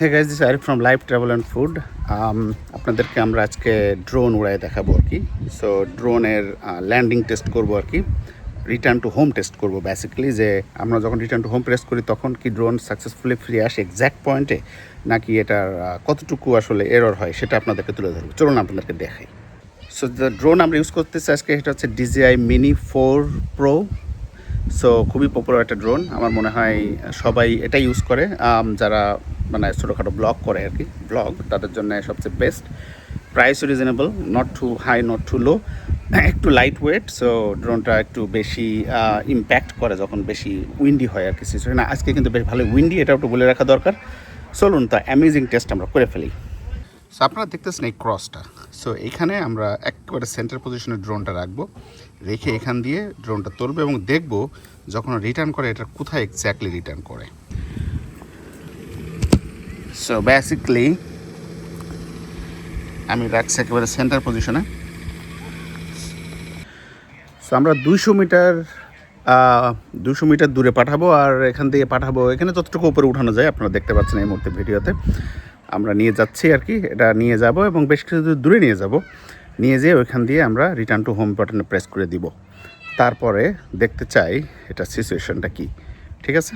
Hey guys this Arif from live travel and food আপনাদেরকে আমরা আজকে ড্রোন উড়ায় দেখাবো আর কি। সো ড্রোনের ল্যান্ডিং টেস্ট করব আর কি। রিটার্ন টু হোম টেস্ট করব বেসিক্যালি যে আমরা যখন রিটার্ন টু হোম প্রেস করি, তখন কি ড্রোন সাকসেসফুলি ফিরে আসে এক্স্যাক্ট পয়েন্টে নাকি এটার কতটুকু আসলে এরর হয় সেটা আপনাদেরকে তুলে ধরবো। চলুন আপনাদেরকে দেখাই। সো দ্য ড্রোন আমরা ইউজ করতেছি আজকে, এটা হচ্ছে DJI mini four pro so খুবই পপুলার একটা ড্রোন আমার মনে হয় সবাই এটা ইউজ করে। যারা মানে ছোটোখাটো ব্লগ করে আর কি, ব্লগ, তাদের জন্য সবচেয়ে best. Price reasonable not too high not too low একটু লাইট ওয়েট সো ড্রোনটা একটু বেশি ইম্প্যাক্ট করে যখন বেশি উইন্ডি হয় আর কি সিচুয়েশন আজকে কিন্তু বেশ ভালো উইন্ডি এটাও একটু বলে রাখা দরকার। চলুন, তা অ্যামেজিং টেস্ট আমরা করে ফেলি। সো আপনারা দেখতেছেন এই ক্রসটা সো এখানে আমরা একেবারে সেন্টার পজিশনে ড্রোনটা রাখব, রেখে এখান দিয়ে ড্রোনটা তুলবো এবং দেখব যখন রিটার্ন করে, এটা কোথায় এক্স্যাক্টলি রিটার্ন করে। সো বেসিকলি আমি রাখছি একেবারে সেন্টার পজিশনে সো আমরা দুইশো মিটার দুশো মিটার দূরে পাঠাবো আর এখান থেকে পাঠাবো। এখানে যতটুকু উপরে উঠানো যায়, আপনারা দেখতে পাচ্ছেন এই মুহূর্তে ভিডিওতে। আমরা নিয়ে যাচ্ছি আর কি, এটা নিয়ে যাব এবং বেশ কিছু দূর দূরে নিয়ে যাব। নিয়ে যেয়ে ওইখান দিয়ে আমরা রিটার্ন টু হোম বাটনে প্রেস করে দিব। তারপরে দেখতে চাই, এটা সিচুয়েশনটা কি। ঠিক আছে?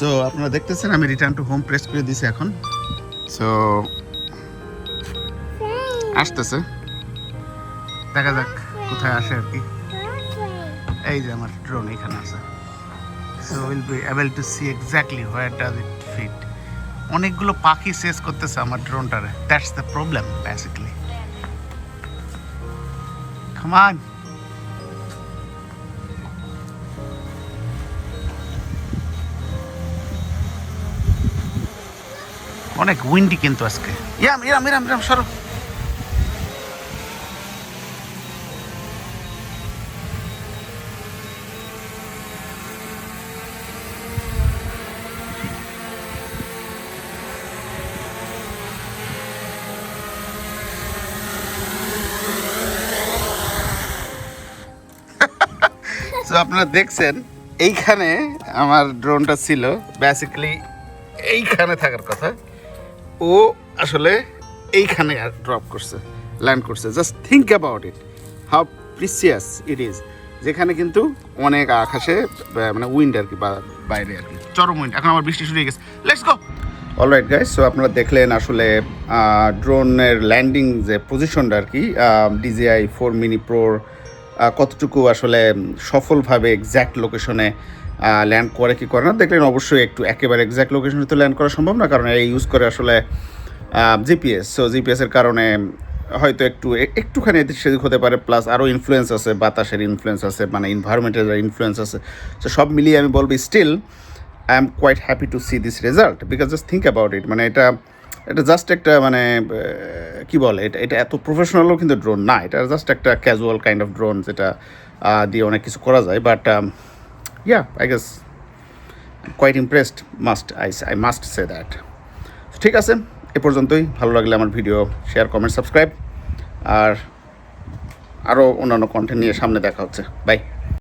সো আপনারা দেখতেছেন, আমি রিটার্ন টু হোম প্রেস করে দিছি এখন। সো আসতেছে। দেখা যাক, কোথায় আসে আর কি। এই যে আমার ড্রোন এখানে আছে। So will be able to see exactly where does it fit অনেকগুলো পাখি শেষ করতেছে আমার ড্রোনটারে that's the problem basically Come. অনেক উইন্ডি কিন্তু আজকে। ইয়াম ইরাম ইরাম ইরাম সরো। তো আপনারা দেখছেন, এইখানে আমার ড্রোনটা ছিল। বেসিক্যালি এইখানে থাকার কথা। ও আসলে এইখানে ড্রপ করছে ল্যান্ড করছে। Just think about it how precious it is যেখানে কিন্তু অনেক আকাশে মানে উইন্ড আর কি, বা বাইরে আর কি, চরম উইন্ড এখন আমার বৃষ্টি শুরু হয়ে গেছে। Let's go alright guys so আপনারা দেখলেন আসলে ড্রোনের ল্যান্ডিং যে পজিশনটা আর কি ডিজিআই ফোর মিনি প্রোর কতটুকু আসলে সফলভাবে এক্স্যাক্ট লোকেশনে ল্যান্ড করে কি করে না, দেখলেন অবশ্যই একটু একেবারে এক্স্যাক্ট লোকেশনে তো ল্যান্ড করা সম্ভব না, কারণ এই ইউজ করে আসলে জিপিএস সো জিপিএসের কারণে হয়তো একটু একটুখানি এদিক সেদিক হতে পারে প্লাস আরও ইনফ্লুয়েন্স আছে, বাতাসের ইনফ্লুয়েন্স আছে মানে ইনভায়রনমেন্টের ইনফ্লুয়েন্স আছে। সো সব মিলিয়ে আমি বলব still I am quite happy to see this result because just think about it মানে এটা এটা জাস্ট একটা মানে কি বলে, এটা এটা এত প্রফেশনালও কিন্তু ড্রোন না, এটা জাস্ট একটা ক্যাজুয়াল কাইন্ড অফ ড্রোন যেটা দিয়ে অনেক কিছু করা যায় but yeah I guess quite impressed must I I must say that ঠিক আছে, এ পর্যন্তই। ভালো লাগলে আমার ভিডিও শেয়ার কমেন্ট সাবস্ক্রাইব আর আরও অন্যান্য কন্টেন্ট নিয়ে সামনে দেখা হচ্ছে। বাই